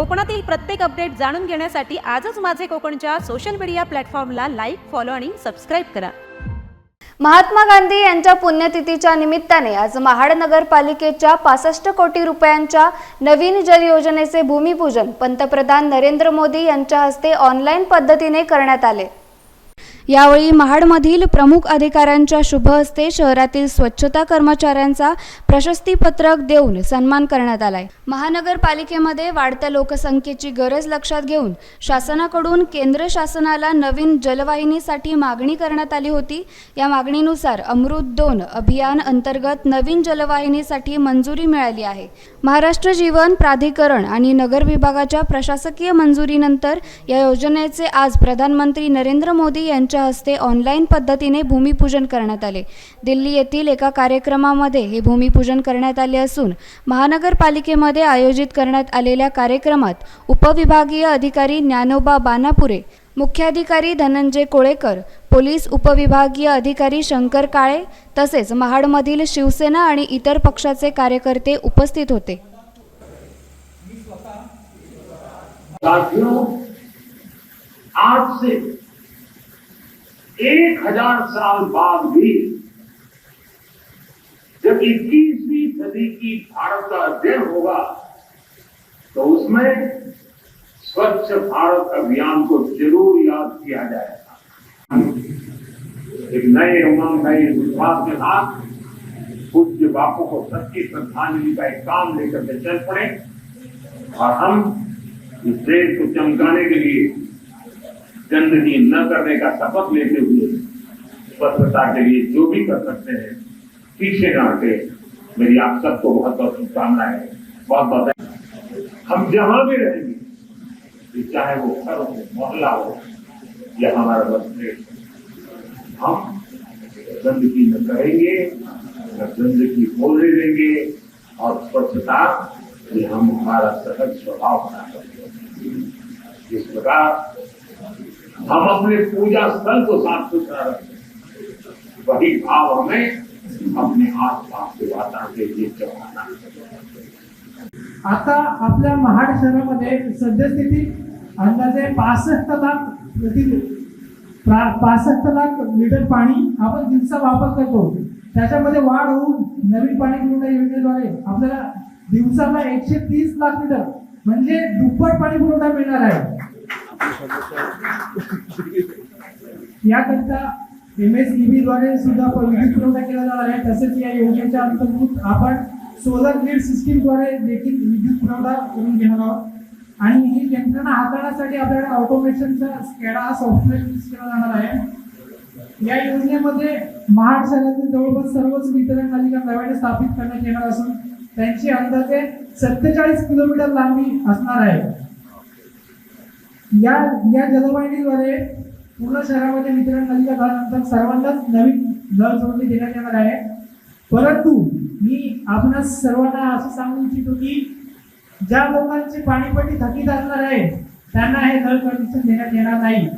कोकणातील प्रत्येक अपडेट जाणून घेण्यासाठी आजच माझे कोकणच्या सोशल मीडिया प्लॅटफॉर्मला लाईक फॉलो आणि सबस्क्राईब करा. महात्मा गांधी यांच्या पुण्यतिथीच्या निमित्ताने आज महाड नगरपालिकेच्या पासष्ट कोटी रुपयांच्या नवीन जल योजनेचे भूमिपूजन पंतप्रधान नरेंद्र मोदी यांच्या हस्ते ऑनलाईन पद्धतीने करण्यात आले. यावेळी महाडमधील प्रमुख अधिकाऱ्यांच्या शुभ हस्ते शहरातील स्वच्छता कर्मचाऱ्यांचा प्रशस्तीपत्रक देऊन सन्मान करण्यात आलाय. महानगरपालिकेमध्ये वाढत्या लोकसंख्येची गरज लक्षात घेऊन शासनाकडून केंद्र शासनाला नवीन जलवाहिनीसाठी मागणी करण्यात आली होती. या मागणीनुसार अमृत दोन अभियान अंतर्गत नवीन जलवाहिनीसाठी मंजुरी मिळाली आहे. महाराष्ट्र जीवन प्राधिकरण आणि नगर विभागाच्या प्रशासकीय मंजुरीनंतर या योजनेचे आज प्रधानमंत्री नरेंद्र मोदी यांच्या हस्ते ऑनलाईन पद्धतीने भूमिपूजन करण्यात आले. दिल्ली येथील एका कार्यक्रमामध्ये हे भूमिपूजन करण्यात आले असून महानगरपालिकेमध्ये आयोजित करण्यात आलेल्या कार्यक्रमात उपविभागीय अधिकारी ज्ञानोबा बानापुरे मुख्याधिकारी धनंजय कोळेकर पोलीस उपविभागीय अधिकारी शंकर काळे तसेच महाडमधील शिवसेना आणि इतर पक्षाचे कार्यकर्ते उपस्थित होते. साथियों आज से एक हज़ार साल बाद भी जब इक्कीसवीं सदी की भारत का अध्ययन होगा तो उसमें स्वच्छ भारत अभियान को ज़रूर याद किया जाएगा। एक नए उमंग, नए विश्वास के साथ पूज्य बापू को सच्ची श्रद्धांजलि का एक काम लेकर के चल पड़े और हम इस देश को चमकाने के लिए गंदगी न करने का शपथ लेते हुए स्वच्छता के लिए जो भी कर सकते हैं, पीछे न मेरी आप सबको बहुत बहुत शुभकामनाएँ। बहुत बहुत हम जहाँ भी रहेंगे चाहे वो घर हो, मोहल्ला हो, या हमारा बस हम गंदगी न करेंगे, न गंदगी होने देंगे, और स्वच्छता हम हमारा सहज स्वभाव बना सकते इस प्रकार हम अपने पूजा स्थल को साफ सुथरा रखें। वही भाव हमें अपने आस पास के वातावरण के लिए चढ़ाना आता आपल्या महाड शहरामध्ये सद्यस्थिती अंदाजे पासष्ट लाख प्रति प्रा- पासष्ट लाख लिटर पाणी आपण दिवसा वापर करतो. त्याच्यामध्ये वाढ होऊन नवीन पाणी पुरवठा योजनेद्वारे आपल्याला दिवसाला एकशे तीस लाख लिटर म्हणजे दुप्पट पाणी पुरवठा मिळणार आहे. याकरिता एम एसद्वारे सुद्धा विद्युत पुरवठा केला जाणार आहे. तसेच या योजनेच्या अंतर्गत आपण सोलर ग्रीड सिस्टीमद्वारे देखील विद्युत पुरवठा करून घेणार आहोत. आणि ही यंत्रणा हाताळण्यासाठी आपल्याकडे ऑटोमेशनचा स्कॅडा हा सॉफ्टवेअर यूज केला जाणार आहे. या योजनेमध्ये महाड शहरातील जवळपास सर्वच वितरण नलिका नव्याने स्थापित करण्यात येणार असून त्यांची अंदाजे सत्तेचाळीस किलोमीटर लांबी असणार आहे. या या जलवाहिनीद्वारे पूर्ण शहरामध्ये वितरण नलिका झाल्यानंतर सर्वांनाच नवीन जल जोडणी देण्यात येणार आहे. परंतु मी आपणास सर्वांना असं सांगू इच्छितो की ज्या लोकांची पाणीपट्टी थकीत असणार आहे त्यांना हे नळ कनेक्शन देण्यात येणार नाही.